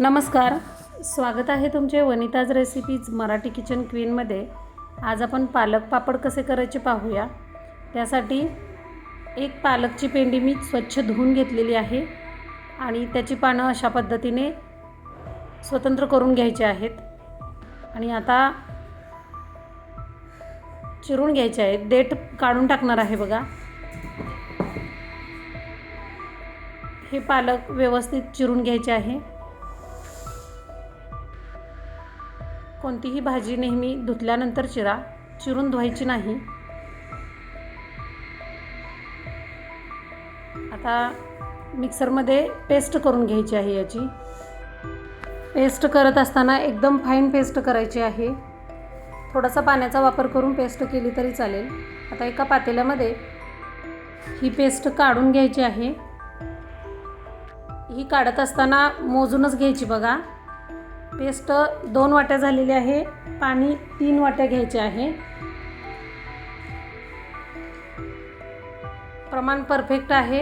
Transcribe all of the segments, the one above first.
नमस्कार. स्वागत आहे तुमचे वनिताज रेसिपीज मराठी किचन क्वीनमध्ये आज आपण पालक पापड कसे करायचे पाहूया. त्यासाठी एक पालकची पेंडी मी स्वच्छ धुवून घेतलेली आहे आणि त्याची पानं अशा पद्धतीने स्वतंत्र करून घ्यायचे आहेत. आणि आता चिरून घ्यायचे आहेत. देठ काढून टाकणार आहे बघा. हे पालक व्यवस्थित चिरून घ्यायचे आहे. कोणतीही भाजी नेहमी धुतल्यानंतर चिरा चिरून धुवायची नाही. आता मिक्सरमध्ये पेस्ट करून घ्यायची आहे याची. पेस्ट करत असताना एकदम फाईन पेस्ट करायची आहे. थोडासा पाण्याचा वापर करून पेस्ट केली तरी चालेल. आता एका पातेल्यामध्ये ही पेस्ट काढून घ्यायची आहे. ही काढत असताना मोजूनच घ्यायची बघा. पेस्ट दोन वाट्या झालेली आहे. पाणी तीन वाट्या घ्यायचे आहे. प्रमाण परफेक्ट आहे.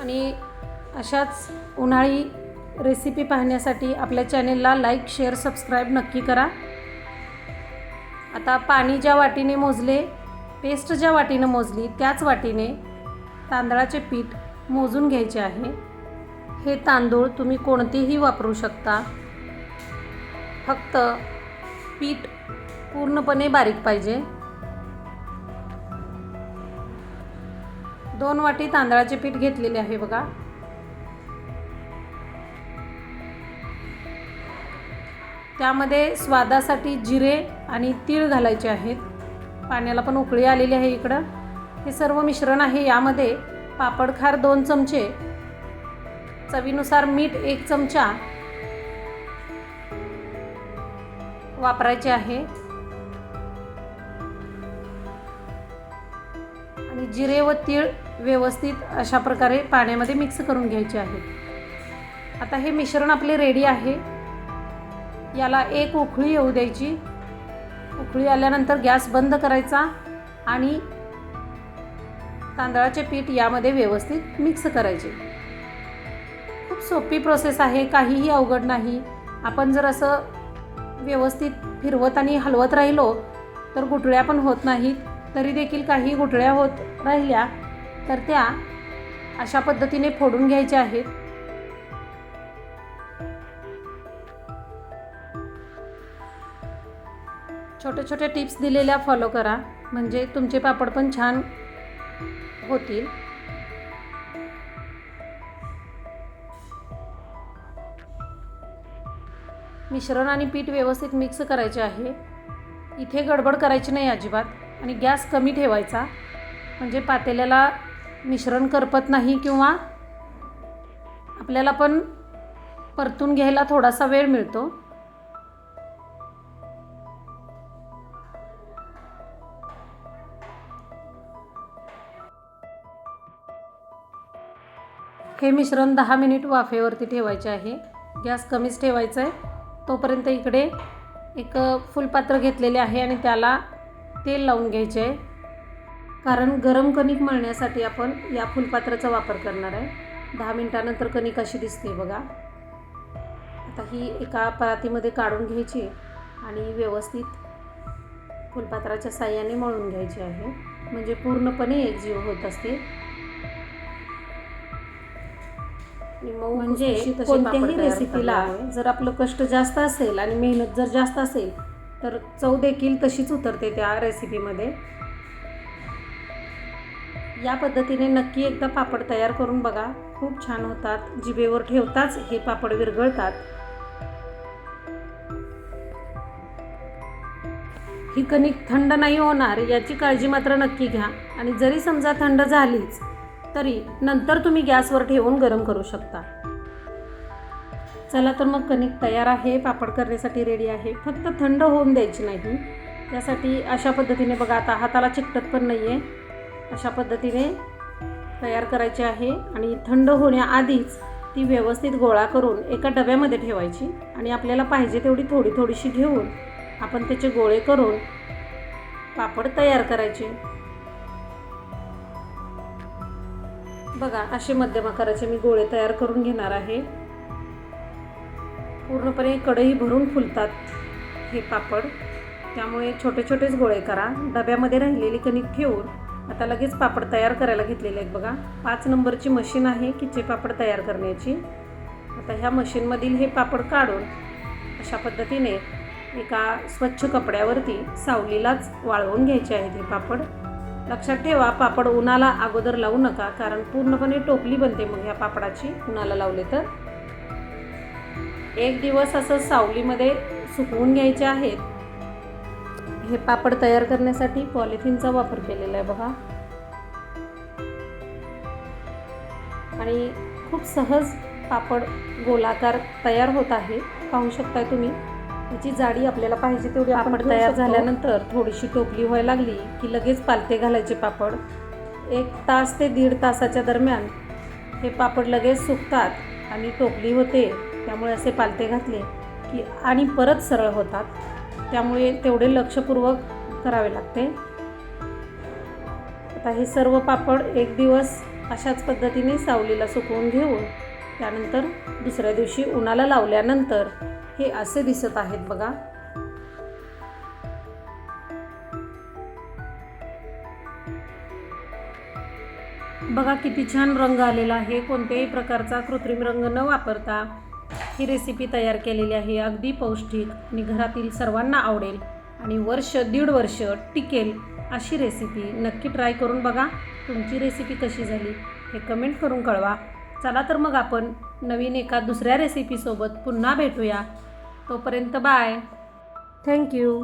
आणि अशाच उन्हाळी रेसिपी पाहण्यासाठी आपल्या चॅनेलला लाईक शेअर सबस्क्राईब नक्की करा. आता पाणी ज्या वाटीने मोजले पेस्ट ज्या वाटीनं मोजली त्याच वाटीने तांदळाचे पीठ मोजून घ्यायचे आहे. हे तांदूळ तुम्ही कोणतेही वापरू शकता. फक्त पीठ पूर्णपणे बारीक पाहिजे. दोन वाटी तांदळाचे पीठ घेतलेले आहे बघा. त्यामध्ये स्वादासाठी जिरे आणि तीळ घालायचे आहेत. पाण्याला पण उकळी आलेली आहे इकडं. हे सर्व मिश्रण आहे. यामध्ये पापडखार दोन चमचे चवीनुसार मीठ एक चमचा वापरायचे आहे. आणि जिरे व तीळ व्यवस्थित अशा प्रकारे पाण्यामध्ये मिक्स करून घ्यायचे आहे. आता हे मिश्रण आपले रेडी आहे. याला एक उकळी येऊ द्यायची. उकळी आल्यानंतर गॅस बंद करायचा आणि तांदळाचे पीठ यामध्ये व्यवस्थित मिक्स करायचे. सोपी प्रोसेस आहे काहीही अवघड नाही. आपण जर असं व्यवस्थित फिरवत आणि हलवत राहिलो तर गुठळ्या पण होत नाहीत. तरी देखील काही गुठळ्या होत राहिल्या तर त्या अशा पद्धतीने फोडून घ्यायच्या आहेत. छोटे छोटे टिप्स दिलेल्या फॉलो करा. म्हणजे तुमचे पापड पण छान होतील. मिश्रण आणि पीठ व्यवस्थित मिक्स करायचे आहे. इथे गडबड करायची नाही अजिबात. आणि गॅस कमी ठेवायचा. म्हणजे पातेल्याला मिश्रण करपत नाही किंवा आपल्याला पण परतून घ्यायला थोडासा वेळ मिळतो. हे मिश्रण दहा मिनिट वाफेवरती ठेवायचे आहे. गॅस कमीच ठेवायचा आहे तोपर्यंत इकडे एक फुलपात्र घेतलेले आहे आणि त्याला तेल लावून घ्यायचे. आहे कारण गरम कणिक मळण्यासाठी आपण या फुलपात्राचा वापर करणार आहे. दहा मिनटानंतर कणिक अशी दिसते बघा. आता ही एका परातीमध्ये काढून घ्यायची आणि व्यवस्थित फुलपात्राच्या साह्याने मळून घ्यायची आहे. म्हणजे पूर्णपणे एकजीव होत असते. म्हणजे कोणत्याही रेसिपीला जर आपलं कष्ट जास्त असेल आणि मेहनत जर जास्त असेल तर चव देखील तशीच उतरते त्या रेसिपीमध्ये या पद्धतीने नक्की एकदा पापड तयार करून बघा. खूप छान होतात. जिभेवर ठेवताच हे पापड विरघळतात. ही कणिक थंड नाही होणार याची काळजी मात्र नक्की घ्या. आणि जरी समजा थंड झालीच तरी नंतर तुम्ही गॅसवर ठेवून गरम करू शकता. चला तर मग कणिक तयार आहे पापड करण्यासाठी रेडी आहे. फक्त थंड होऊन द्यायची नाही. त्यासाठी अशा पद्धतीने बघा आता हाताला चिकटत पण नाही आहे अशा पद्धतीने तयार करायची आहे आणि थंड होण्याआधीच ती व्यवस्थित गोळा करून एका डब्यामध्ये ठेवायची आणि आपल्याला पाहिजे तेवढी थोडी थोडीशी घेऊन आपण त्याचे गोळे करून पापड तयार करायचे. बघा असे मध्यम आकाराचे मी गोळे तयार करून घेणार आहे. पूर्णपणे कढई भरून फुलतात हे पापड. त्यामुळे छोटे छोटेच गोळे करा. डब्यामध्ये राहिलेली कणिक ठेवून आता लगेच पापड तयार करायला घेतलेले आहेत बघा. पाच नंबरची मशीन आहे किचे पापड तयार करण्याची. आता ह्या मशीनमधील हे पापड काढून अशा पद्धतीने एका स्वच्छ कपड्यावरती सावलीलाच वाळवून घ्यायचे आहेत हे पापड. लक्षात ठेवा पापड उन्हाला अगोदर लावू नका कारण पूर्णपणे टोपली बनते मग ह्या पापडाची उन्हाला लावले तर. एक दिवस असं सावलीमध्ये सुकवून घ्यायचे आहेत. हे पापड तयार करण्यासाठी पॉलिथिनचा वापर केलेला आहे बघा. आणि खूप सहज पापड गोलाकार तयार होत आहे. पाहू शकताय तुम्ही. त्याची जाडी आपल्याला पाहिजे तेवढी पापड तयार झाल्यानंतर थोडीशी टोपली व्हायला लागली की लगेच पालते घालायचे पापड. एक तास ते दीड तासाच्या दरम्यान हे पापड लगेच सुकतात आणि टोपली होते. त्यामुळे असे पालते घातले की आणि परत सरळ होतात. त्यामुळे तेवढे लक्षपूर्वक करावे लागते. आता हे सर्व पापड एक दिवस अशाच पद्धतीने सावलीला सुकवून घेऊन त्यानंतर दुसऱ्या दिवशी उन्हाला लावल्यानंतर हे असे दिसत आहेत बघा. बघा किती छान रंग आलेला आहे. कोणत्याही प्रकारचा कृत्रिम रंग न वापरता ही रेसिपी तयार केलेली आहे. अगदी पौष्टिक आणि घरातील सर्वांना आवडेल आणि वर्ष दीड वर्ष टिकेल अशी रेसिपी नक्की ट्राय करून बघा. तुमची रेसिपी कशी झाली हे कमेंट करून कळवा. चला तर मग आपण नवीन एका दुसऱ्या रेसिपीसोबत पुन्हा भेटूया. तोपर्यंत बाय थँक्यू